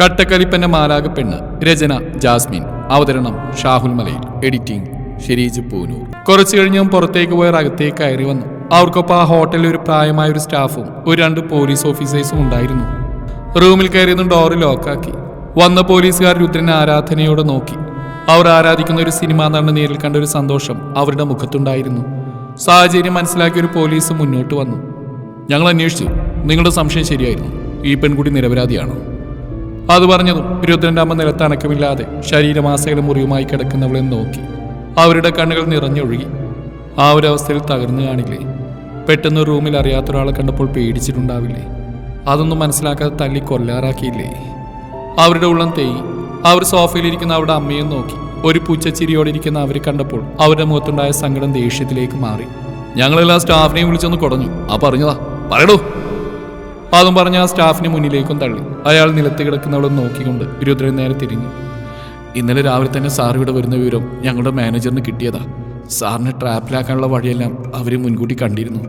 കട്ടക്കലിപ്പന്റെ മാലാക പെണ്ണ് രചന ജാസ്മിൻ. അവതരണം ഷാഹുൽ മലയിൽ. എഡിറ്റിംഗ് ഷെരീജ് പൂനൂർ. കുറച്ചു കഴിഞ്ഞും പുറത്തേക്ക് പോയവർ അകത്തേക്ക് കയറി വന്നു. അവർക്കൊപ്പം ആ ഹോട്ടലിൽ ഒരു പ്രായമായ ഒരു സ്റ്റാഫും ഒരു രണ്ട് പോലീസ് ഓഫീസേഴ്സും ഉണ്ടായിരുന്നു. റൂമിൽ കയറിയതും ഡോറ് ലോക്കാക്കി. വന്ന പോലീസുകാർ രുദ്രനെ ആരാധനയോടെ നോക്കി. അവർ ആരാധിക്കുന്ന ഒരു സിനിമ നടന്ന് നേരിൽ കണ്ട ഒരു സന്തോഷം അവരുടെ മുഖത്തുണ്ടായിരുന്നു. സാഹചര്യം മനസ്സിലാക്കിയ ഒരു പോലീസ് മുന്നോട്ട് വന്നു. ഞങ്ങൾ അന്വേഷിച്ചു. നിങ്ങളുടെ സംശയം ശരിയായിരുന്നു. ഈ പെൺകുട്ടി നിരപരാധിയാണോ? അത് പറഞ്ഞതും ഇരുപത്തിരണ്ടാമത് നിലത്ത് അനക്കമില്ലാതെ ശരീരമാസകല മുറിവുമായി കിടക്കുന്നവളെ നോക്കി. അവരുടെ കണ്ണുകൾ നിറഞ്ഞൊഴുകി. ആ ഒരു അവസ്ഥയിൽ തകർന്നു കാണില്ലേ? പെട്ടെന്ന് റൂമിൽ അറിയാത്ത ഒരാളെ കണ്ടപ്പോൾ പേടിച്ചിട്ടുണ്ടാവില്ലേ? അതൊന്നും മനസ്സിലാക്കാതെ തല്ലി കൊല്ലാറാക്കിയില്ലേ? അവരുടെ ഉള്ളം തേയി. അവർ സോഫയിലിരിക്കുന്ന അവരുടെ അമ്മയെ നോക്കി. ഒരു പൂച്ചച്ചിരിയോടെ ഇരിക്കുന്ന അവരെ കണ്ടപ്പോൾ അവരുടെ മുഖത്തുണ്ടായ സങ്കടം ദേഷ്യത്തിലേക്ക് മാറി. ഞങ്ങളെല്ലാ സ്റ്റാഫിനെയും വിളിച്ചൊന്ന് കുടഞ്ഞു. ആ പറഞ്ഞതാ. പറയടോ. അതും പറഞ്ഞ ആ സ്റ്റാഫിന് മുന്നിലേക്കും തള്ളി. അയാൾ നിലത്ത് കിടക്കുന്നവളെ നോക്കിക്കൊണ്ട് രുദ്രൻ നേരെ തിരിഞ്ഞു. ഇന്നലെ രാവിലെ തന്നെ സാർ ഇവിടെ വരുന്ന വിവരം ഞങ്ങളുടെ മാനേജറിന് കിട്ടിയതാ. സാറിനെ ട്രാപ്പിലാക്കാനുള്ള വഴിയെല്ലാം അവർ മുൻകൂട്ടി കണ്ടിരുന്നു.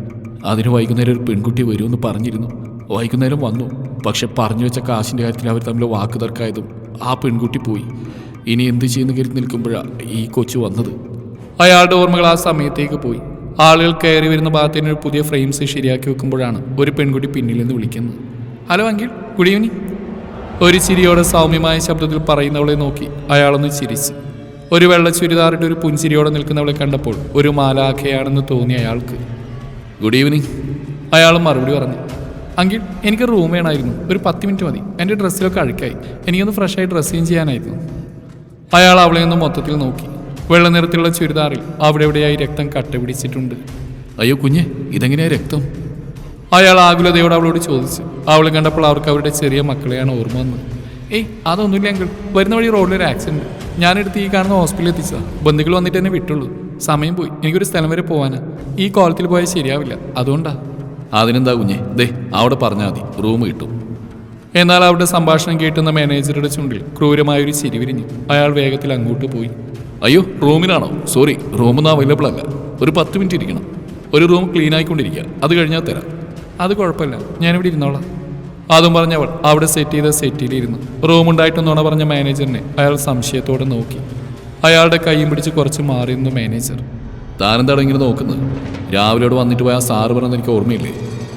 അതിന് വൈകുന്നേരം ഒരു പെൺകുട്ടി വരുമെന്ന് പറഞ്ഞിരുന്നു. വൈകുന്നേരം വന്നു. പക്ഷെ പറഞ്ഞു വെച്ച കാശിന്റെ കാര്യത്തിൽ അവർ തമ്മിൽ വാക്ക് തർക്കായതും ആ പെൺകുട്ടി പോയി. ഇനി എന്ത് ചെയ്യുന്ന കരുതി നിൽക്കുമ്പോഴാണ് ഈ കൊച്ചു വന്നത്. അയാളുടെ ഓർമ്മകൾ ആ സമയത്തേക്ക് പോയി. ആളുകൾ കയറി വരുന്ന ഭാഗത്തിന് ഒരു പുതിയ ഫ്രെയിംസ് ശരിയാക്കി വെക്കുമ്പോഴാണ് ഒരു പെൺകുട്ടി പിന്നിൽ നിന്ന് വിളിക്കുന്നത്. Hello uncle. ഗുഡ് ഈവനിങ് ഒരു ചിരിയോടെ സൗമ്യമായ ശബ്ദത്തിൽ പറയുന്നവളെ നോക്കി അയാളൊന്ന് ചിരിച്ചു. ഒരു വെള്ള ചുരിദാറിട്ട് ഒരു പുഞ്ചിരിയോടെ നിൽക്കുന്നവളെ കണ്ടപ്പോൾ ഒരു മാലാഖയാണെന്ന് തോന്നി അയാൾക്ക്. ഗുഡ് ഈവനിങ് അയാൾ മറുപടി പറഞ്ഞു. അങ്കിൾ എനിക്ക് റൂം വേണമായിരുന്നു ഒരു പത്ത് മിനിറ്റ് മതി. എന്റെ ഡ്രസ്സിലൊക്കെ അഴുക്കായി. എനിക്കൊന്ന് ഫ്രഷായി ഡ്രസ്സ് ചെയ്യാനായിരുന്നു. അയാൾ അവളെ ഒന്ന് മൊത്തത്തിൽ നോക്കി. വെള്ള നിറത്തിലുള്ള ചുരിദാറിൽ അവിടെ എവിടെയായി രക്തം കട്ട പിടിച്ചിട്ടുണ്ട് അയ്യോ കുഞ്ഞെ ഇതെങ്ങനെയാ രക്തം? അയാൾ ആകുലതയോട് അവളോട് ചോദിച്ചു. അവൾ കണ്ടപ്പോൾ അവർക്ക് അവരുടെ ചെറിയ മക്കളെയാണ് ഓർമ്മ വന്നത്. ഏയ് അതൊന്നുമില്ല അങ്കിൾ. വരുന്ന വഴി റോഡിൽ ഒരു ആക്സിഡന്റ്. ഞാനെടുത്ത് ഈ കാണുന്ന ഹോസ്പിറ്റലിൽ എത്തിച്ചതാ. ബന്ധുക്കൾ വന്നിട്ട് എന്നെ വിട്ടുള്ളൂ. സമയം പോയി. എനിക്കൊരു സ്ഥലം വരെ പോവാനാ. ഈ കോളത്തിൽ പോയാൽ ശരിയാവില്ല. അതുകൊണ്ടാ. അതിനെന്താ കുഞ്ഞെ? ദേ അവിടെ പറഞ്ഞാൽ മതി. റൂം കിട്ടും. എന്നാൽ അവിടെ സംഭാഷണം കേട്ടുന്ന മാനേജറുടെ ചുണ്ടിൽ ക്രൂരമായൊരു ചിരി വിരിഞ്ഞു അയാൾ വേഗത്തിൽ അങ്ങോട്ട് പോയി. അയ്യോ റൂമിലാണോ? സോറി റൂമൊന്നും അവൈലബിൾ അല്ല. ഒരു പത്ത് മിനിറ്റ് ഇരിക്കണം. ഒരു റൂം ക്ലീൻ ആയിക്കൊണ്ടിരിക്കുക. അത് കഴിഞ്ഞാൽ തരാം. അത് കുഴപ്പമില്ല. ഞാനിവിടെ ഇരുന്നോളാം. അതും പറഞ്ഞവൾ അവിടെ സെറ്റ് ചെയ്ത സെറ്റിലിരുന്നു റൂം ഉണ്ടായിട്ടെന്നോണ പറഞ്ഞ മാനേജറിനെ അയാൾ സംശയത്തോടെ നോക്കി. അയാളുടെ കൈയും പിടിച്ച് കുറച്ച് മാറിയിരുന്നു മാനേജർ താനെന്താണ് ഇങ്ങനെ നോക്കുന്നത്? രാവിലെ ഇവിടെ വന്നിട്ട് പോയ ആ സാറ് പറഞ്ഞത് എനിക്ക് ഓർമ്മയില്ലേ?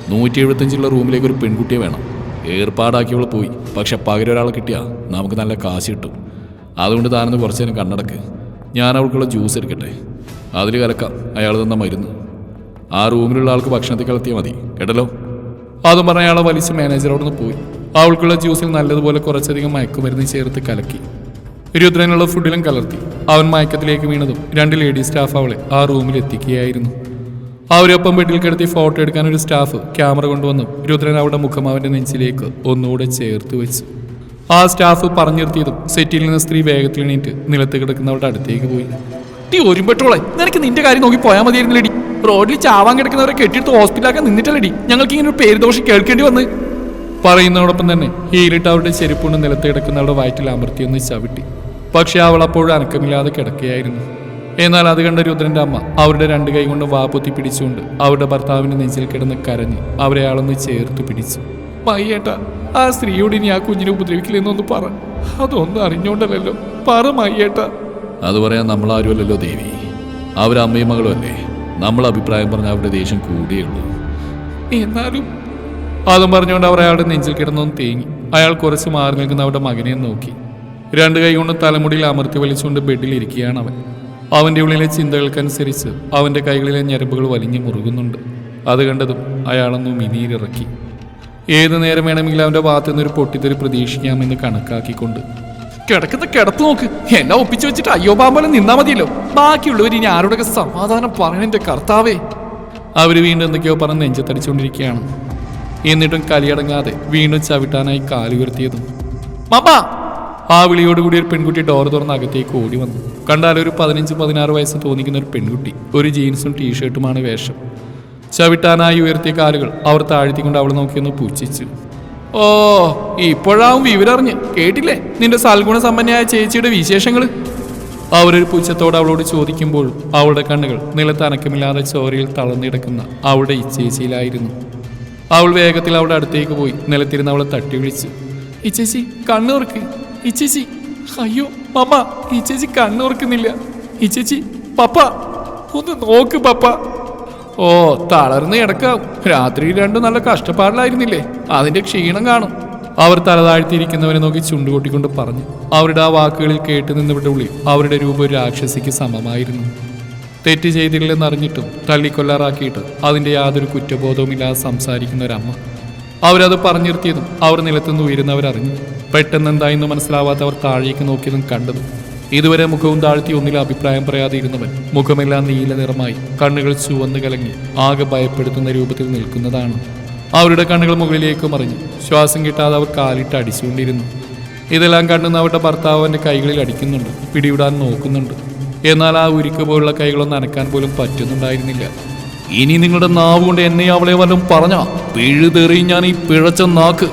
നൂറ്റി എഴുപത്തഞ്ചുള്ള റൂമിലേക്ക് ഒരു പെൺകുട്ടിയെ വേണം. ഏർപ്പാടാക്കിയവൾ പോയി. പക്ഷെ പകരം ഒരാളെ കിട്ടിയാൽ നമുക്ക് നല്ല കാശ് കിട്ടും. അതുകൊണ്ട് താനൊന്ന് കുറച്ച് നേരം കണ്ണടക്ക്. ഞാൻ അവൾക്കുള്ള ജ്യൂസ് എടുക്കട്ടെ. അതിൽ കലക്കാം. അയാൾ തന്ന മരുന്ന്. ആ റൂമിലുള്ള ആൾക്ക് ഭക്ഷണത്തിൽ കലത്തിയാൽ മതി. കേട്ടല്ലോ? അതും പറഞ്ഞ അയാളെ വലിച്ച് മാനേജറോടൊന്ന് പോയി. അവൾക്കുള്ള ജ്യൂസിൽ നല്ലതുപോലെ കുറച്ചധികം മയക്കുമരുന്ന് ചേർത്ത് കലക്കി. രുദ്രനുള്ള ഫുഡിലും കലർത്തി. അവൻ മയക്കത്തിലേക്ക് വീണതും രണ്ട് ലേഡി സ്റ്റാഫ് അവളെ ആ റൂമിൽ എത്തിക്കുകയായിരുന്നു. അവരൊപ്പം വീട്ടിൽ കിടത്തി ഫോട്ടോ എടുക്കാൻ ഒരു സ്റ്റാഫ് ക്യാമറ കൊണ്ടുവന്നു രുദ്രൻ അവളുടെ മുഖം അവന്റെ നെഞ്ചിലേക്ക് ഒന്നുകൂടെ ചേർത്ത് വെച്ചു. ആ സ്റ്റാഫ് പറഞ്ഞു നിർത്തിയതും സെറ്റിൽ നിന്ന് സ്ത്രീ വേഗത്തിൽ എണീറ്റ് നിലത്ത് കിടക്കുന്നവരുടെ അടുത്തേക്ക് പോയി. ടീ ഒരുമ്പെട്ടോളെ നിനക്ക് നിന്റെ കാര്യം നോക്കി പോയാൽ മതിയായിരുന്നില്ലടി റോഡിൽ ചാവാൻ കിടക്കുന്നവരെ കെട്ടിയിട്ട് ഹോസ്പിറ്റലാക്കാൻ നിന്നിട്ടല്ലടി ഞങ്ങൾക്ക് ഇങ്ങനെ ഒരു പേര് ദോഷം കേൾക്കേണ്ടി വന്ന്. പറയുന്നതോടൊപ്പം തന്നെ ഹീലിട്ട് അവരുടെ ചെരുപ്പുണ്ട് നിലത്ത് കിടക്കുന്നവരുടെ വയറ്റിൽ അമർത്തിയൊന്ന് ചവിട്ടി. പക്ഷെ അവൾ അപ്പോഴും അനക്കമില്ലാതെ കിടക്കുകയായിരുന്നു. എന്നാൽ അത് കണ്ട രുദ്രന്റെ അമ്മ അവരുടെ രണ്ട് കൈ കൊണ്ട് വാപ്പൊത്തി പിടിച്ചുകൊണ്ട് അവരുടെ ഭർത്താവിന്റെ നെഞ്ചിൽ കിടന്ന് കരഞ്ഞ് അവരെ ആളൊന്ന് ചേർത്ത് പിടിച്ചു. മയ്യേട്ട ആ സ്ത്രീയോട് ഇനി ആ കുഞ്ഞിനെ ഉപദ്രവിക്കില്ലെന്നൊന്ന് പറ. അതൊന്നും അറിഞ്ഞോണ്ടല്ലോ പറ മയ്യേട്ട. അത് പറയാൻ നമ്മളാരുമല്ലല്ലോ ദേവി. അവരമ്മയും മകളും അല്ലേ? നമ്മൾ അഭിപ്രായം പറഞ്ഞ അവരുടെ ദേഷ്യം കൂടിയുള്ളൂ എന്നാലും അതും പറഞ്ഞുകൊണ്ട് അവർ അയാളുടെ നെഞ്ചിൽ കിടന്നൊന്ന് തേങ്ങി. അയാൾ കുറച്ച് മാറി നിൽക്കുന്ന അവരുടെ മകനെ നോക്കി. രണ്ട് കൈ കൊണ്ട് തലമുടിയിൽ അമർത്തി വലിച്ചുകൊണ്ട് ബെഡിൽ ഇരിക്കുകയാണ് അവൻ. അവന്റെ ഉള്ളിലെ ചിന്തകൾക്കനുസരിച്ച് അവന്റെ കൈകളിലെ ഞരമ്പുകൾ വലിഞ്ഞു മുറുകുന്നുണ്ട്. അത് കണ്ടതും അയാളൊന്ന് മിനീരിറക്കി ഏത് നേരം വേണമെങ്കിലും അവന്റെ ഭാഗത്തു നിന്ന് ഒരു പൊട്ടിത്തെറി പ്രതീക്ഷിക്കാമെന്ന് കണക്കാക്കിക്കൊണ്ട്. കിടക്കുന്ന കിടത്ത് നോക്ക്. എന്നെ ഒപ്പിച്ചു വെച്ചിട്ട് അയ്യോ പാമ്പലം നിന്നാ മതിയല്ലോ. ബാക്കിയുള്ളവർ ഇനി ആരോടൊക്കെ സമാധാനം പറയണെന്റെ കർത്താവേ. അവർ വീണ്ടും എന്തൊക്കെയോ പറഞ്ഞ് നെഞ്ചത്തടിച്ചുകൊണ്ടിരിക്കുകയാണ് എന്നിട്ടും കലിയടങ്ങാതെ വീണ്ടും ചവിട്ടാനായി കാലുയർത്തിയതും മാപ്പാ ആ വിളിയോടുകൂടി ഒരു പെൺകുട്ടി ഡോർ തുറന്ന് അകത്തേക്ക് ഓടി വന്നു. കണ്ടാലൊരു ഒരു പതിനഞ്ച് പതിനാറ് വയസ്സ് തോന്നിക്കുന്ന ഒരു പെൺകുട്ടി. ഒരു ജീൻസും ടീഷർട്ടുമാണ് വേഷം. ചവിട്ടാനായി ഉയർത്തിയ കാലുകൾ അവർ താഴ്ത്തിക്കൊണ്ട് അവൾ നോക്കിയൊന്ന് പുച്ഛിച്ചു ഓ ഇപ്പോഴാവും വിവരറിഞ്ഞ്. കേട്ടില്ലേ? നിന്റെ സൽഗുണ സമ്പന്നയായ ചേച്ചിയുടെ വിശേഷങ്ങൾ അവരൊരു പുച്ഛത്തോട് അവളോട് ചോദിക്കുമ്പോൾ അവളുടെ കണ്ണുകൾ നിലത്തനക്കമില്ലാതെ ചോരയിൽ തളർന്നിടക്കുന്ന അവളുടെ ഇച്ചേച്ചിയിലായിരുന്നു അവൾ വേഗത്തിൽ അവളുടെ അടുത്തേക്ക് പോയി നിലത്തിരുന്ന് അവളെ തട്ടി വിളിച്ചു. ഇച്ചേച്ചി ചേച്ചി കണ്ണുറക്ക്. ഇച്ചേച്ചി ചേച്ചി അയ്യോ മമ്മ ഇച്ചേച്ചി ചേച്ചി കണ്ണുറക്കുന്നില്ല. ഇച്ചേച്ചി ചേച്ചി പപ്പ ഒന്ന് നോക്ക് പപ്പ. ഓ തളർന്ന് കിടക്കാം. രാത്രി രണ്ടും നല്ല കഷ്ടപ്പാടിലായിരുന്നില്ലേ? അതിന്റെ ക്ഷീണം കാണും. അവർ തലതാഴ്ത്തിയിരിക്കുന്നവരെ നോക്കി ചുണ്ടുകൊട്ടിക്കൊണ്ട് പറഞ്ഞു. അവരുടെ ആ വാക്കുകളിൽ കേട്ടു നിന്നിവിടെ ഉള്ളിൽ അവരുടെ രൂപം ഒരു രാക്ഷസിക്ക് സമമായിരുന്നു. തെറ്റ് ചെയ്തില്ലെന്നറിഞ്ഞിട്ടും തള്ളിക്കൊല്ലാറാക്കിയിട്ട് അതിന്റെ യാതൊരു കുറ്റബോധവുമില്ലാതെ സംസാരിക്കുന്ന ഒരമ്മ. അവരത് പറഞ്ഞു നിർത്തിയതും അവർ നിലത്തുനിന്ന് ഉയരുന്നവരറിഞ്ഞു. പെട്ടെന്ന് എന്തായെന്ന് മനസ്സിലാവാത്തവർ താഴേക്ക് നോക്കിയതും കണ്ടതും ഇതുവരെ മുഖവും താഴ്ത്തി ഒന്നിലും അഭിപ്രായം പറയാതിരുന്നവൻ മുഖമെല്ലാം നീല നിറമായി കണ്ണുകൾ ചുവന്ന് കലങ്ങി ആകെ ഭയപ്പെടുത്തുന്ന രൂപത്തിൽ നിൽക്കുന്നതാണ്. അവരുടെ കണ്ണുകൾ മുകളിലേക്ക് മറിഞ്ഞു ശ്വാസം കിട്ടാതെ അവർ കാലിട്ട് അടിച്ചുകൊണ്ടിരുന്നു. ഇതെല്ലാം കണ്ടുന്ന അവരുടെ ഭർത്താവ് അവന്റെ കൈകളിൽ അടിക്കുന്നുണ്ട് പിടിവിടാൻ നോക്കുന്നുണ്ട്. എന്നാൽ ആ ഉരുക്ക് പോലുള്ള കൈകളൊന്നും അനക്കാൻ പോലും പറ്റുന്നുണ്ടായിരുന്നില്ല. ഇനി നിങ്ങളുടെ നാവ് കൊണ്ട് എന്നെ അവളെ വല്ലതും പറഞ്ഞ? പിഴുതെറി ഞാൻ ഈ പിഴച്ച നാക്ക്.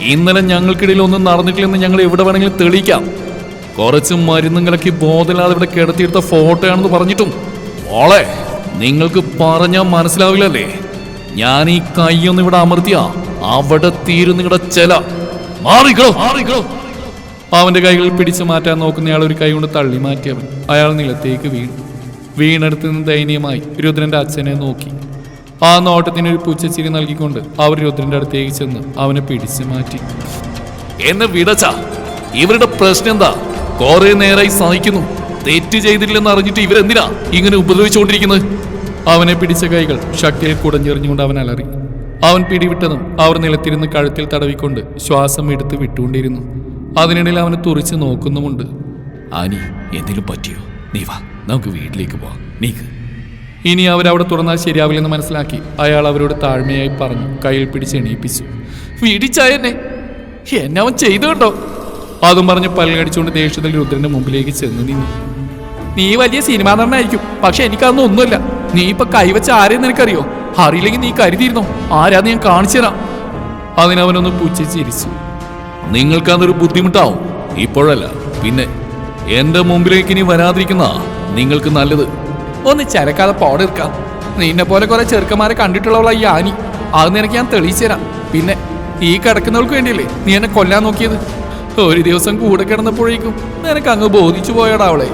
ഇന്നലെ ഞങ്ങൾക്കിടയിൽ ഒന്നും നടന്നിട്ടില്ലെന്ന് ഞങ്ങൾ എവിടെ വേണമെങ്കിലും തെളിയിക്കാം. കുറച്ച് മരുന്നും കലക്കി ബോധമില്ലാതെ ഇവിടെ കിടത്തിയെടുത്ത ഫോട്ടോയാണെന്ന് പറഞ്ഞിട്ടും. മോളെ നിങ്ങൾക്ക് പറഞ്ഞാൽ മനസ്സിലാവില്ലല്ലേ? ഞാൻ ഈ കൈയൊന്ന് ഇവിടെ അമർത്തിയ. അവിടെ തീരും നിങ്ങളുടെ ചെല. മാറിക്കോ. മാറിക്കോ. അവന്റെ കൈകൾ പിടിച്ചു മാറ്റാൻ നോക്കുന്നയാൾ ഒരു കൈ കൊണ്ട് തള്ളി മാറ്റിയവൻ. അയാൾ നിലത്തേക്ക് വീണു. വീണെടുത്ത് നിന്ന് ദയനീയമായി രുദ്രന്റെ അച്ഛനെ നോക്കി. ആ നോട്ടത്തിന് ഒരു പുച്ഛച്ചിരി നൽകിക്കൊണ്ട് അവർ രുദ്രന്റെ അടുത്തേക്ക് ചെന്ന് അവനെ പിടിച്ചു മാറ്റി. എന്നെ വിടച്ച. ഇവരുടെ പ്രശ്നം എന്താ? കുറെ നേരായി സഹിക്കുന്നു. തെറ്റ് ചെയ്തിട്ടില്ലെന്ന് അറിഞ്ഞിട്ട് ഇവരെന്തിനാ ഇങ്ങനെ ഉപദ്രവിച്ചുകൊണ്ടിരിക്കുന്നത്? അവനെ പിടിച്ച കൈകൾ ശക്തിയിൽ കുടഞ്ഞെറിഞ്ഞുകൊണ്ട് അവൻ അലറി. അവൻ പിടിവിട്ടതും അവർ നിലത്തിരുന്ന് കഴുത്തിൽ തടവിക്കൊണ്ട് ശ്വാസം എടുത്ത് വിട്ടുകൊണ്ടിരുന്നു. അതിനിടയിൽ അവനെ തുറിച്ച് നോക്കുന്നുമുണ്ട്. ആനി എന്തെങ്കിലും പറ്റിയോ? നീ വാ നമുക്ക് വീട്ടിലേക്ക് പോവാം. നീക്ക്. ഇനി അവരവിടെ തുറന്നാൽ ശരിയാവില്ലെന്ന് മനസ്സിലാക്കി അയാൾ അവരോട് താഴ്മയായി പറഞ്ഞു കയ്യിൽ പിടിച്ച് എണീപ്പിച്ചു. വീടിച്ചായെന്നെ എന്നെ അവൻ ചെയ്തു കണ്ടോ? അതും പറഞ്ഞ് പല്ലടിച്ചുകൊണ്ട് ദേഷ്യത്തിൽ രുദ്രന്റെ മുമ്പിലേക്ക് ചെന്ന് നീങ്ങി നീ വലിയ സിനിമാ നടനായിരിക്കും. പക്ഷെ എനിക്കതൊന്നും ഒന്നുമില്ല. നീ ഇപ്പൊ കൈവച്ച ആരെയും നിനക്കറിയോ? അറിയില്ലെങ്കിൽ നീ കരുതിയിരുന്നോ? ആരാന്ന് ഞാൻ കാണിച്ചു തരാം. അതിനവനൊന്ന് പുച്ഛിച്ചിരിച്ചു നിങ്ങൾക്ക് അതൊരു ബുദ്ധിമുട്ടാവും. ഇപ്പോഴല്ല. പിന്നെ എന്റെ മുമ്പിലേക്ക് ഇനി വരാതിരിക്കുന്ന നിങ്ങൾക്ക് നല്ലത്. ഒന്ന് ചരക്കാതെ പോടെടുക്കാം നിന്നെ പോലെ കുറെ ചെറുക്കന്മാരെ കണ്ടിട്ടുള്ളവളാ ആനി. അത് നിനക്ക് ഞാൻ തെളിയിച്ചു തരാം. പിന്നെ ഈ കിടക്കുന്നവൾക്ക് വേണ്ടിയല്ലേ നീ എന്നെ കൊല്ലാൻ നോക്കിയത്? ഒരു ദിവസം കൂടെ കിടന്നപ്പോഴേക്കും നിനക്ക് അങ്ങ് ബോധിച്ചു പോയടാ അവളെ.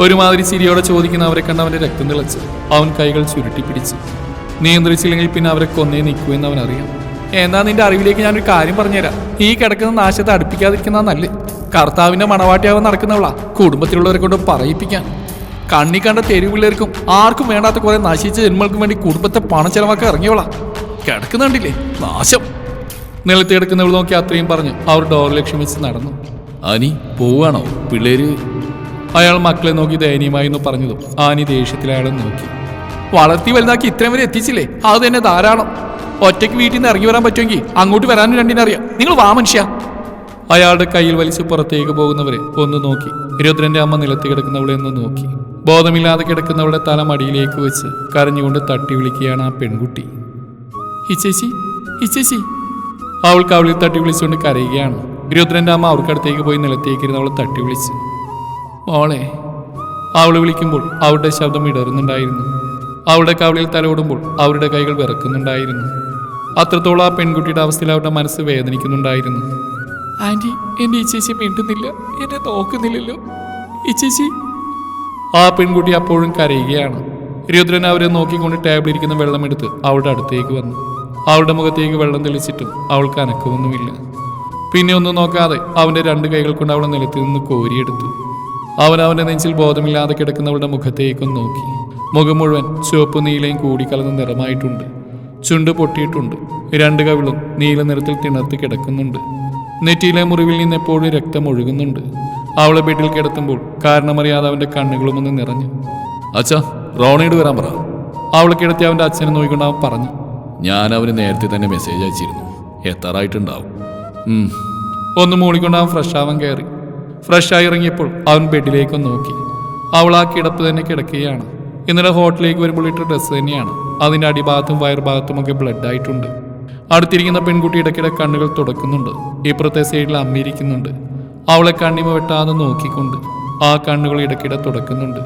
ഒരുമാതിരി ചിരിയോടെ ചോദിക്കുന്ന അവരെ കണ്ട് അവന്റെ രക്തം തിളച്ച്. അവൻ കൈകൾ ചുരുട്ടി പിടിച്ച്. നിയന്ത്രിച്ചില്ലെങ്കിൽ പിന്നെ അവരെ കൊന്നേ നിൽക്കുമെന്ന് അവൻ അറിയാം എന്നാ നിന്റെ അറിവിലേക്ക് ഞാനൊരു കാര്യം പറഞ്ഞുതരാം? ഈ കിടക്കുന്ന നാശത്തെ അടുപ്പിക്കാതിരിക്കുന്ന നല്ല കർത്താവിന്റെ മണവാട്ടിയാവാൻ നടക്കുന്നവളാ. കുടുംബത്തിലുള്ളവരെ കൊണ്ട് പറയിപ്പിക്കാൻ. കണ്ണി കണ്ട തെരുവിള്ളേർക്കും ആർക്കും വേണ്ടാത്ത കുറെ നശിച്ച ജന്മങ്ങൾക്കും വേണ്ടി കുടുംബത്തെ പണം ചെലവാക്കാൻ ഇറങ്ങിയവളാ. കിടക്കുന്നുണ്ടില്ലേ? നാശം. നിലത്ത് കിടക്കുന്നവൾ നോക്കി അത്രയും പറഞ്ഞു. അവർ ഡോർ ലക്ഷ്യം വെച്ച് നടന്നു. ആനി പോവാണോ? പിള്ളേര്? അയാൾ മക്കളെ നോക്കി ദയനീയമായി എന്ന് പറഞ്ഞതും ആനി ദേഷ്യത്തിൽ അയാളെ നോക്കി. വളർത്തി വലുതാക്കി ഇത്രയും വരെ എത്തിച്ചില്ലേ? അത് തന്നെ ധാരാളം. ഒറ്റയ്ക്ക് വീട്ടിൽ നിന്ന് ഇറങ്ങി വരാൻ പറ്റുമെങ്കിൽ അങ്ങോട്ട് വരാനും രണ്ടിനറിയാം. നിങ്ങൾ വാ മനുഷ്യ. അയാളുടെ കയ്യിൽ വലിച്ച് പുറത്തേക്ക് പോകുന്നവരെ ഒന്ന് നോക്കി. രുദ്രന്റെ അമ്മ നിലത്തി കിടക്കുന്നവളെ ഒന്ന് നോക്കി. ബോധമില്ലാതെ കിടക്കുന്നവളുടെ തല മടിയിലേക്ക് വെച്ച് കരഞ്ഞുകൊണ്ട് തട്ടി വിളിക്കുകയാണ് ആ പെൺകുട്ടി. ഇച്ചേച്ചി ഇച്ചേച്ചി അവൾക്ക് അവളിൽ തട്ടി വിളിച്ചുകൊണ്ട് കരയുകയാണ്. രുദ്രന്റെ അമ്മ അവർക്കടുത്തേക്ക് പോയി നിലത്തേക്കിരുന്ന് അവൾ തട്ടി വിളിച്ചു. മോളെ അവൾ വിളിക്കുമ്പോൾ അവളുടെ ശബ്ദം ഇടറുന്നുണ്ടായിരുന്നു. അവളുടെ കവളിൽ തലോടുമ്പോൾ അവരുടെ കൈകൾ വിറക്കുന്നുണ്ടായിരുന്നു. അത്രത്തോളം ആ പെൺകുട്ടിയുടെ അവസ്ഥയിൽ അവരുടെ മനസ്സ് വേദനിക്കുന്നുണ്ടായിരുന്നു. ആന്റി എന്റെ ഈ മിണ്ടുന്നില്ല. എന്നെ നോക്കുന്നില്ലല്ലോ. ഈ ചേച്ചി ആ പെൺകുട്ടി അപ്പോഴും കരയുകയാണ്. രുദ്രൻ അവരെ നോക്കിക്കൊണ്ട് ടേബിളിരിക്കുന്ന വെള്ളമെടുത്ത് അവളുടെ അടുത്തേക്ക് വന്നു. അവളുടെ മുഖത്തേക്ക് വെള്ളം തെളിച്ചിട്ടും അവൾക്ക് അനക്കമൊന്നുമില്ല. പിന്നെ ഒന്നും നോക്കാതെ അവന്റെ രണ്ട് കൈകൾ കൊണ്ട് അവളെ നിലത്തിൽ നിന്ന് കോരിയെടുത്തു. അവൻ അവന്റെ നെഞ്ചിൽ ബോധമില്ലാതെ കിടക്കുന്നവളുടെ മുഖത്തേക്കും നോക്കി. മുഖം മുഴുവൻ ചുവപ്പ് നീലയും കൂടിക്കലർന്ന നിറമായിട്ടുണ്ട്. ചുണ്ട് പൊട്ടിയിട്ടുണ്ട്. രണ്ട് കവിളും നീല നിറത്തിൽ തിണർത്ത് കിടക്കുന്നുണ്ട്. നെറ്റിയിലെ മുറിവിൽ നിന്ന് എപ്പോഴും രക്തം ഒഴുകുന്നുണ്ട്. അവളെ ബെഡിൽ കിടത്തുമ്പോൾ കാരണമറിയാതെ അവന്റെ കണ്ണുകളുമൊന്ന് നിറഞ്ഞു. അച്ഛാ റോണയോട് വരാൻ പറ. അവളെ കിടത്തി അവന്റെ അച്ഛനെ നോക്കിക്കൊണ്ട് അവൻ പറഞ്ഞു. ഞാൻ അവന് നേരത്തെ തന്നെ മെസ്സേജ് അയച്ചിരുന്നു. എത്താറായിട്ടുണ്ടാവും. ഒന്ന് മൂളിക്കൊണ്ട് അവൻ ഫ്രഷ് ആവാൻ കയറി ഫ്രഷായി ഇറങ്ങിയപ്പോൾ അവൻ ബെഡിലേക്ക് നോക്കി. അവൾ ആ കിടപ്പ് തന്നെ കിടക്കുകയാണ്. ഇന്നലെ ഹോട്ടലിലേക്ക് വരുമ്പോൾ ഇട്ട ഡ്രസ്സ് തന്നെയാണ്. അതിന്റെ അടിഭാഗത്തും വയറുഭാഗത്തും ഒക്കെ ബ്ലഡ് ആയിട്ടുണ്ട്. അടുത്തിരിക്കുന്ന പെൺകുട്ടി ഇടയ്ക്കിടെ കണ്ണുകൾ തുടക്കുന്നുണ്ട്. ഇപ്പുറത്തെ സൈഡിൽ അമ്മിയിരിക്കുന്നുണ്ട് അവളെ കണ്ണിമ വെട്ടാതെ നോക്കിക്കൊണ്ട് ആ കണ്ണുകൾ ഇടയ്ക്കിടെ തുടക്കുന്നുണ്ട്.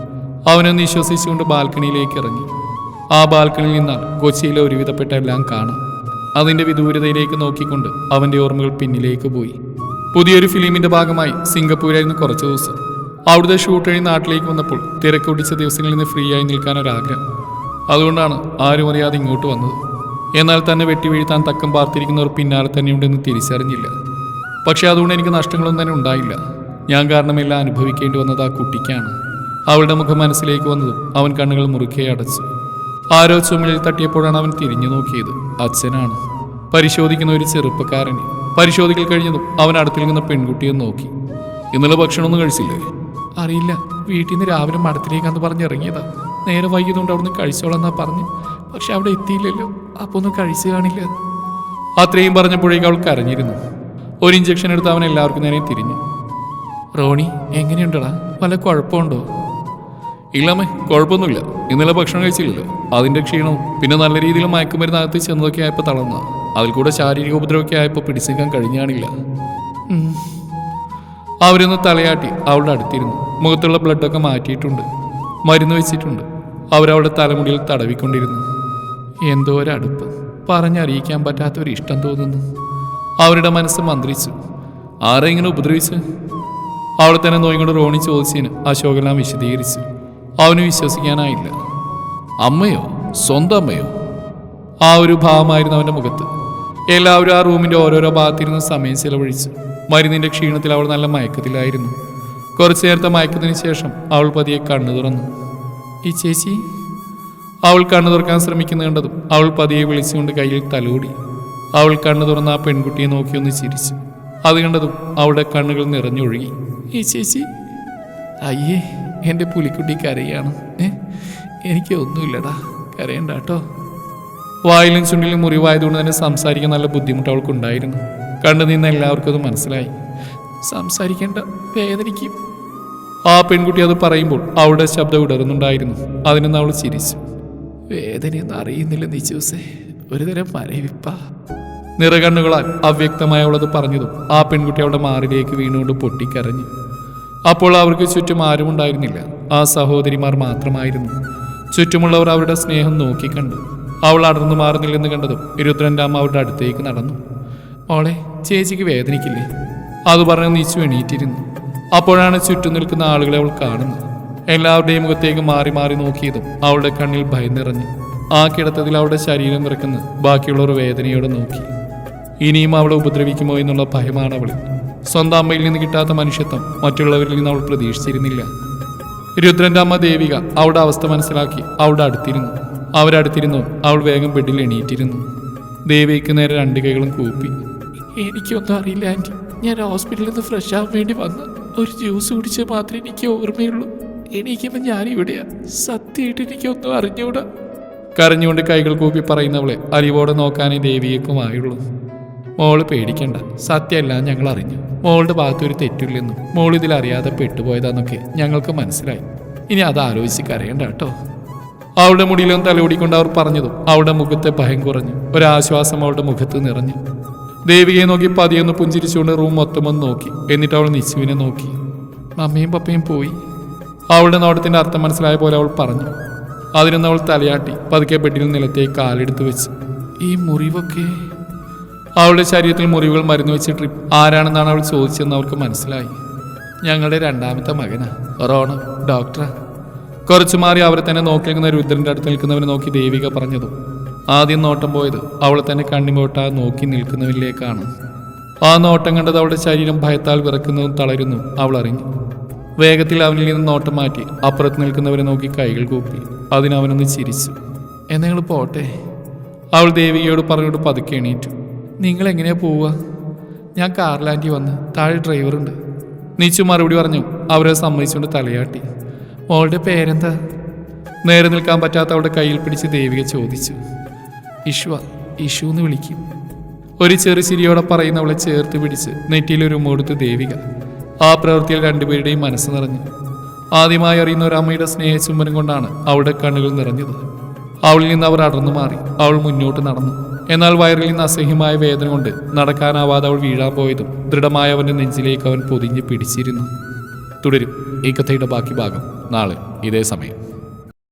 അവനൊന്ന് വിശ്വസിച്ചുകൊണ്ട് ബാൽക്കണിയിലേക്ക് ഇറങ്ങി. ആ ബാൽക്കണിയിൽ നിന്നാൽ കൊച്ചിയിലെ ഒരുവിധപ്പെട്ട എല്ലാം കാണാം. അതിന്റെ വിദൂരതയിലേക്ക് നോക്കിക്കൊണ്ട് അവന്റെ ഓർമ്മകൾ പിന്നിലേക്ക് പോയി. പുതിയൊരു ഫിലിമിന്റെ ഭാഗമായി സിംഗപ്പൂരായിരുന്നു കുറച്ച് ദിവസം. അവിടുത്തെ ഷൂട്ട് കഴിഞ്ഞ് നാട്ടിലേക്ക് വന്നപ്പോൾ തിരക്ക് പിടിച്ച ദിവസങ്ങളിൽ നിന്ന് ഫ്രീ ആയി നിൽക്കാൻ ഒരാഗ്രഹം. അതുകൊണ്ടാണ് ആരും അറിയാതെ ഇങ്ങോട്ട് വന്നത്. എന്നാൽ തന്നെ വെട്ടി വീഴ്ത്താൻ തക്കം പാർത്തിരിക്കുന്നവർ പിന്നാലെ തന്നെയുണ്ടെന്ന് തിരിച്ചറിഞ്ഞില്ല. പക്ഷെ അതുകൊണ്ട് എനിക്ക് നഷ്ടങ്ങളൊന്നും തന്നെ ഉണ്ടായില്ല. ഞാൻ കാരണമെല്ലാം അനുഭവിക്കേണ്ടി വന്നത് ആ കുട്ടിക്കാണ്. അവളുടെ മുഖം മനസ്സിലേക്ക് വന്നതും അവൻ കണ്ണുകൾ മുറുക്കെ അടച്ചു. ആരോ ചുമലിൽ തട്ടിയപ്പോഴാണ് അവൻ തിരിഞ്ഞു നോക്കിയത്. അച്ഛനാണ്. പരിശോധിക്കുന്ന ഒരു ചെറുപ്പക്കാരനെ. പരിശോധിക്കൽ കഴിഞ്ഞതും അവൻ അടുത്തിൽ നിന്ന പെൺകുട്ടിയെ നോക്കി. ഇന്നലെ ഭക്ഷണമൊന്നും കഴിച്ചില്ലേ? അറിയില്ല. വീട്ടിൽ നിന്ന് രാവിലെ മഠത്തിലേക്കാന്ന് പറഞ്ഞ് ഇറങ്ങിയതാ. നേരെ വൈകിയതുകൊണ്ട് അവിടുന്ന് കഴിച്ചോളാന്നാ പറഞ്ഞു. പക്ഷെ അവിടെ എത്തിയില്ലല്ലോ. അപ്പൊ ഒന്നും കഴിച്ചു കാണില്ല. അത്രയും പറഞ്ഞപ്പോഴേക്കും അവൾ കരഞ്ഞിരുന്നു. ഒരു ഇഞ്ചക്ഷൻ എടുത്ത് അവൻ എല്ലാവർക്കും നേരെ തിരിഞ്ഞു. റോണി എങ്ങനെയുണ്ടടാ? വല്ല കുഴപ്പമുണ്ടോ? ഇല്ലമ്മേ കുഴപ്പമൊന്നുമില്ല. ഇന്നലെ ഭക്ഷണം കഴിച്ചില്ലല്ലോ. അതിന്റെ ക്ഷീണവും പിന്നെ നല്ല രീതിയിൽ മയക്കുമരുന്ന് അകത്ത് ചെന്നതൊക്കെ ആയപ്പോൾ തളർന്ന. അതിൽ കൂടെ ശാരീരിക ഉപദ്രവമൊക്കെ ആയപ്പോൾ പിടിച്ചേക്കാൻ കഴിഞ്ഞാണില്ല. അവരൊന്ന് തലയാട്ടി അവളുടെ അടുത്തിരുന്നു. മുഖത്തുള്ള ബ്ലഡൊക്കെ മാറ്റിയിട്ടുണ്ട്. മരുന്ന് വെച്ചിട്ടുണ്ട്. അവരവളുടെ തലമുടിയിൽ തടവിക്കൊണ്ടിരുന്നു. എന്തോ ഒരടുപ്പ് പറഞ്ഞറിയിക്കാൻ പറ്റാത്ത ഒരു ഇഷ്ടം തോന്നുന്നു. അവരുടെ മനസ്സ് മന്ത്രിച്ചു. ആരെങ്ങനെ ഉപദ്രവിച്ച്? അവളെ തന്നെ നോയിക്കൊണ്ട് റോണി ചോദിച്ചതിന് അശോകെല്ലാം വിശദീകരിച്ചു. അവന് വിശ്വസിക്കാനായില്ല. അമ്മയോ സ്വന്തം അമ്മയോ ആ ഒരു ഭാവമായിരുന്നു അവന്റെ മുഖത്ത്. എല്ലാവരും ആ റൂമിന്റെ ഓരോരോ ഭാഗത്തിരുന്ന് സമയം ചിലവഴിച്ചു. മരുന്നിന്റെ ക്ഷീണത്തിൽ അവൾ നല്ല മയക്കത്തിലായിരുന്നു. കുറച്ചു നേരത്തെ മയക്കത്തിന് ശേഷം അവൾ പതിയെ കണ്ണു തുറന്നു. ഈ ചേച്ചി? അവൾ കണ്ണു തുറക്കാൻ ശ്രമിക്കുന്ന കണ്ടതും അവൾ പതിയെ വിളിച്ചുകൊണ്ട് കയ്യിൽ തലോടി. അവൾ കണ്ണു തുറന്ന് ആ പെൺകുട്ടിയെ നോക്കിയൊന്ന് ചിരിച്ചു. അത് കണ്ടതും അവളുടെ കണ്ണുകൾ നിറഞ്ഞൊഴുകി. ഈ ചേച്ചി? അയ്യേ എന്റെ പുലിക്കുട്ടി കരയാണ്. ഏ? എനിക്ക് ഒന്നുമില്ലടാ. കരയണ്ട കേട്ടോ. വായിലും ചുണ്ടിലും മുറിവായതുകൊണ്ട് തന്നെ സംസാരിക്കാൻ നല്ല ബുദ്ധിമുട്ട് അവൾക്കുണ്ടായിരുന്നു. കണ്ടു നിന്ന് എല്ലാവർക്കും അത് മനസ്സിലായി. സംസാരിക്കേണ്ട വേദനിക്കും ആ പെൺകുട്ടി അത് പറയുമ്പോൾ അവളുടെ ശബ്ദം ഇടറുന്നുണ്ടായിരുന്നു അതിനൊന്ന് അവൾ ചിരിച്ചു. വേദനയൊന്നും അറിയുന്നില്ല നിച്ചൂസേ ഒരുതരം മരവിപ്പ. നിറകണ്ണുകളാൽ അവ്യക്തമായ അവളത് പറഞ്ഞതും ആ പെൺകുട്ടി അവളുടെ മാറിലേക്ക് വീണുകൊണ്ട് പൊട്ടിക്കരഞ്ഞു. അപ്പോൾ അവർക്ക് ചുറ്റും ആരും ഉണ്ടായിരുന്നില്ല. ആ സഹോദരിമാർ മാത്രമായിരുന്നു. ചുറ്റുമുള്ളവർ അവരുടെ സ്നേഹം നോക്കിക്കണ്ടു അവൾ അടർന്നു മാറുന്നില്ലെന്ന് കണ്ടതും ഇരുപത്തിരണ്ട് അമ്മ അവരുടെ അടുത്തേക്ക് നടന്നു. മോളെ ചേച്ചിക്ക് വേദനിക്കില്ലേ? അത് പറഞ്ഞ് നീച്ചു എണീറ്റിരുന്നു. അപ്പോഴാണ് ചുറ്റും നിൽക്കുന്ന ആളുകളെ അവൾ കാണുന്നത്. എല്ലാവരുടെയും മുഖത്തേക്ക് മാറി മാറി നോക്കിയതും അവളുടെ കണ്ണിൽ ഭയം നിറഞ്ഞു. ആ കിടത്തതിൽ അവളുടെ ശരീരം വിറക്കുന്ന ബാക്കിയുള്ളവർ വേദനയോടെ നോക്കി. ഇനിയും അവളെ ഉപദ്രവിക്കുമോ എന്നുള്ള ഭയമാണ് അവളിൽ. സ്വന്തം അമ്മയിൽ നിന്ന് കിട്ടാത്ത മനുഷ്യത്വം മറ്റുള്ളവരിൽ നിന്ന് അവൾ പ്രതീക്ഷിച്ചിരുന്നില്ല. രുദ്രന്റെ അമ്മ ദേവിക അവളുടെ അവസ്ഥ മനസ്സിലാക്കി അവിടെ അടുത്തിരുന്നു. അവരടുത്തിരുന്നു അവൾ വേഗം ബെഡിൽ എണീറ്റിരുന്നു. ദേവിക്ക് നേരെ രണ്ട് കൈകളും കൂപ്പി. എനിക്കൊന്നും അറിയില്ല ആന്റി ഞാൻ ഹോസ്പിറ്റലിൽ നിന്ന് ഫ്രഷ് ആവാൻ വേണ്ടി വന്ന ഒരു ജ്യൂസ് കുടിച്ച് മാത്രമേ എനിക്ക് ഓർമ്മയുള്ളൂ. എണീക്കുമ്പോൾ ഞാനിവിടെയാ. സത്യമായിട്ട് എനിക്കൊന്നും അറിഞ്ഞൂടാ. കരഞ്ഞുകൊണ്ട് കൈകൾ കൂപ്പി പറയുന്നവളെ അരിവോടെ നോക്കാനേ ദേവിയക്കുമായുള്ളൂ മോൾ പേടിക്കണ്ട. സത്യമല്ല ഞങ്ങൾ അറിഞ്ഞു മോളുടെ ഭാഗത്ത് ഒരു തെറ്റില്ലെന്നും മോൾ ഇതിൽ അറിയാതെ പെട്ടുപോയതാന്നൊക്കെ ഞങ്ങൾക്ക് മനസ്സിലായി. ഇനി അത് ആലോചിച്ച് കരയണ്ട കേട്ടോ. അവളുടെ മുടിയിലും തലോടിക്കൊണ്ട് അവർ പറഞ്ഞതും അവളുടെ മുഖത്തെ ഭയം കുറഞ്ഞു. ഒരാശ്വാസം അവളുടെ മുഖത്ത് നിറഞ്ഞു. ദേവികയെ നോക്കി പതിയൊന്ന് പുഞ്ചിരിച്ചുകൊണ്ട് റൂം മൊത്തം ഒന്ന് നോക്കി. എന്നിട്ട് അവൾ നിശുവിനെ നോക്കി. മമ്മിയും പപ്പയും പോയി. അവളുടെ നോട്ടത്തിന്റെ അർത്ഥം മനസ്സിലായ പോലെ അവൾ പറഞ്ഞു. അതിനൊന്ന് അവൾ തലയാട്ടി പതുക്കെ ബെഡിൽ നിലത്തേക്ക് കാലെടുത്ത് വെച്ച്. ഈ മുറിവൊക്കെ അവളുടെ ശരീരത്തിൽ മുറിവുകൾ മരുന്ന് വെച്ച് ട്രിപ്പ് ആരാണെന്നാണ് അവൾ ചോദിച്ചതെന്ന് അവൾക്ക് മനസ്സിലായി. ഞങ്ങളുടെ രണ്ടാമത്തെ മകനാ. റോണ ഡോക്ടറാ. കുറച്ചു മാറി അവരെ തന്നെ നോക്കി നിൽക്കുന്ന രുദ്രന്റെ അടുത്ത് നിൽക്കുന്നവനെ നോക്കി ദേവിക പറഞ്ഞതും. ആദ്യം നോട്ടം പോയത് അവളെ തന്നെ കണ്ണിമോട്ടാ നോക്കി നിൽക്കുന്നവരിലേക്കാണ്. ആ നോട്ടം കണ്ടത് അവളുടെ ശരീരം ഭയത്താൽ വിറക്കുന്നതും തളരുന്നു. അവൾ അറിഞ്ഞു. വേഗത്തിൽ അവനിൽ നിന്ന് നോട്ടം മാറ്റി അപ്പുറത്ത് നിൽക്കുന്നവരെ നോക്കി കൈകൾ കൂപ്പി. അതിനവനൊന്ന് ചിരിച്ചു. എന്നെ പോട്ടെ? അവൾ ദേവികയോട് പറഞ്ഞോട് പതുക്കെ എണീറ്റു. നിങ്ങൾ എങ്ങനെയാ പോവുക? ഞാൻ കാറിലാന്റി വന്ന് താഴെ ഡ്രൈവറുണ്ട്. നീച്ചു മറുപടി പറഞ്ഞു അവരെ സമ്മതിച്ചുകൊണ്ട് തലയാട്ടി. മോളുടെ പേരെന്താ? നേരെ നിൽക്കാൻ പറ്റാത്ത അവളുടെ കയ്യിൽ പിടിച്ച് ദേവിക ചോദിച്ചു. ഇഷുവ ഇഷു എന്ന് വിളിക്കും. ഒരു ചെറു ചിരിയോടെ പറയുന്നവളെ ചേർത്ത് പിടിച്ച് നെറ്റിയിലൊരു ഒരു ഉമ്മൊടുത്ത് ദേവിക. ആ പ്രവൃത്തിയിൽ രണ്ടുപേരുടെയും മനസ്സ് നിറഞ്ഞു. ആദ്യമായി അറിയുന്ന ഒരു അമ്മയുടെ സ്നേഹചുംബനം കൊണ്ടാണ് അവളുടെ കണ്ണുകൾ നിറഞ്ഞത്. അവളിൽ നിന്ന് അവർ അടർന്നു മാറി. അവൾ മുന്നോട്ട് നടന്നു. എന്നാൽ വയറിൽ നിന്ന് അസഹ്യമായ വേദന കൊണ്ട് നടക്കാനാവാതെ അവൾ വീഴാൻ പോയതും ദൃഢമായ അവന്റെ നെഞ്ചിലേക്ക് അവൻ പൊതിഞ്ഞ് പിടിച്ചിരുന്നു. തുടരും. ഈ കഥയുടെ ബാക്കി ഭാഗം നാളെ ഇതേ സമയം.